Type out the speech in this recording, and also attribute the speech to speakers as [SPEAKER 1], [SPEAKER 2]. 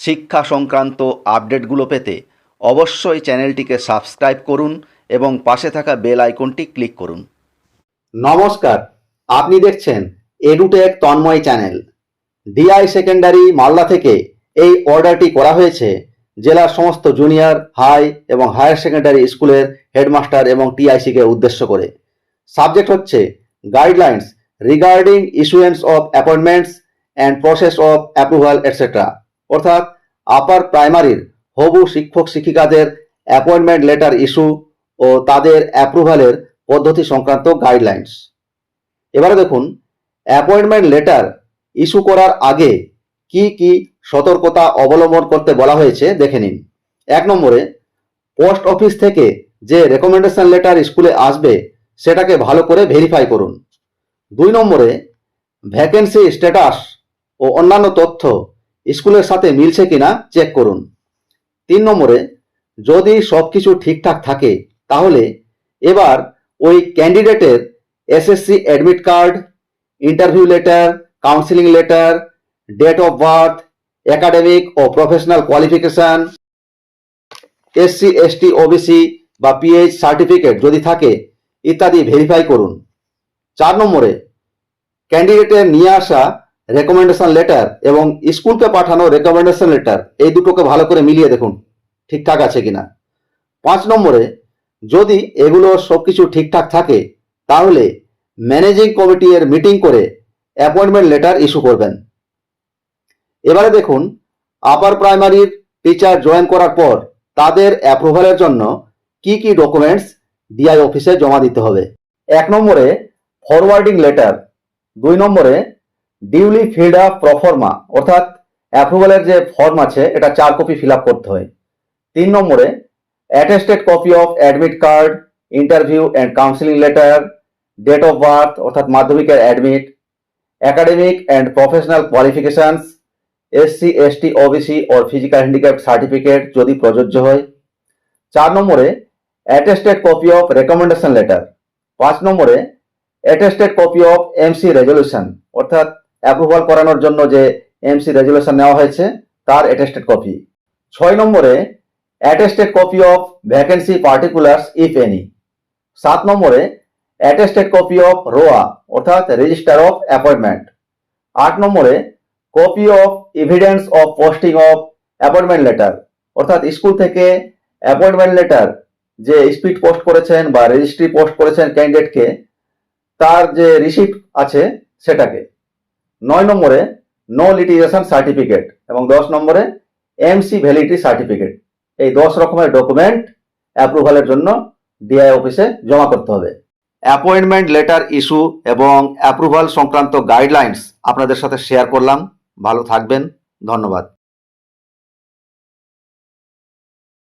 [SPEAKER 1] শিক্ষা সংক্রান্ত আপডেটগুলো পেতে অবশ্যই চ্যানেলটিকে সাবস্ক্রাইব করুন এবং পাশে থাকা বেল আইকনটি ক্লিক করুন।
[SPEAKER 2] নমস্কার, আপনি দেখছেন edutech Tanmay channel. DI secondary Malda থেকে এই অর্ডারটি করা হয়েছে জেলার সমস্ত জুনিয়র হাই এবং হায়ার সেকেন্ডারি স্কুলের হেডমাস্টার এবং টিআইসিকে উদ্দেশ্য করে। সাবজেক্ট হচ্ছে guidelines regarding issuance of appointments and process of approval etcetera অর্থাৎ আপার প্রাইমারির হবু শিক্ষক শিক্ষিকাদের অ্যাপয়েন্টমেন্ট লেটার ইস্যু ও তাদের অ্যাপ্রুভালের পদ্ধতি সংক্রান্ত গাইডলাইন্স এবারে দেখুন অ্যাপয়েন্টমেন্ট লেটার ইস্যু করার আগে কি কি সতর্কতা অবলম্বন করতে বলা হয়েছে দেখে নিন। এক নম্বরে পোস্ট অফিস থেকে যে রেকমেন্ডেশন লেটার স্কুলে আসবে সেটাকে ভালো করে ভেরিফাই করুন। দুই নম্বরে ভ্যাকেন্সি স্ট্যাটাস ও অন্যান্য তথ্য স্কুলের সাথে মিলছে কিনা চেক করুন। তিন নম্বরে, যদি সব কিছু ঠিকঠাক থাকে, তাহলে এবার ওই ক্যান্ডিডেটের SSC admit card interview letter counselling letter date of birth academic O professional qualification SC ST OBC বা পিএইচ সার্টিফিকেট যদি থাকে, ইত্যাদি ভেরিফাই করুন। চার নম্বরে ক্যান্ডিডেটের নিয়ে আসা রেকমেন্ডেশন লেটার এবং স্কুলকে পাঠানো রেকমেন্ডেশন লেটার এই দুটোকে ভালো করে মিলিয়ে দেখুন, ঠিকঠাক আছে কিনা। পাঁচ নম্বরে, যদি এগুলো সব কিছু ঠিকঠাক থাকে, তাহলে ম্যানেজিং কমিটি এর মিটিং করে অ্যাপয়েন্টমেন্ট লেটার ইস্যু করবেন। এবারে দেখুন আপার প্রাইমারির টিচার জয়েন করার পর তাদের অ্যাপ্রুভালের জন্য কি কি ডকুমেন্টস ডিআই অফিসে জমা দিতে হবে। এক নম্বরে ফরওয়ার্ডিং লেটার দুই নম্বরে ডিউলি ফিল্ড আপ প্রফর্মা অর্থাৎ অ্যাপ্রুভালের যে ফর্ম আছে, এটা চার কপি ফিল আপ করতে হয়। তিন নম্বরে attested copy of admit card interview and counselling letter date of birth অর্থাৎ মাধ্যমিকের admit academic and professional qualifications SC ST OBC O physical handicap certificate যদি প্রযোজ্য হয়। চার নম্বরে attested copy of recommendation letter পাঁচ নম্বরে attested copy of MC resolution অর্থাৎ অ্যাপ্রুভাল করানোর জন্য যে এমসি রেজলিউশন নেওয়া হয়েছে, তার অ্যাটেস্টেড কপি ছয় নম্বরে attested copy of vacancy particulars if any সাত নম্বরে অ্যাটেস্টেড কপি অফ রোয়া অর্থাৎ রেজিস্টার অফ অ্যাপয়েন্টমেন্ট আট নম্বরে copy of evidence of posting of appointment letter অর্থাৎ স্কুল থেকে অ্যাপয়েন্টমেন্ট লেটার যে স্পিড পোস্ট করেছেন বা রেজিস্ট্রি পোস্ট করেছেন ক্যান্ডিডেটকে তার যে রিসিপ্ট আছে, সেটাকে। নয় নম্বরে নো লিটিগেশন সার্টিফিকেট এবং দশ নম্বরে এমসি ভ্যালিডিটি সার্টিফিকেট এই দশ রকমের ডকুমেন্ট অ্যাপ্রুভালের জন্য ডিআই অফিসে জমা করতে হবে। অ্যাপয়েন্টমেন্ট লেটার ইস্যু এবং অ্যাপ্রুভাল সংক্রান্ত গাইডলাইন্স আপনাদের সাথে শেয়ার করলাম। ভালো থাকবেন। ধন্যবাদ।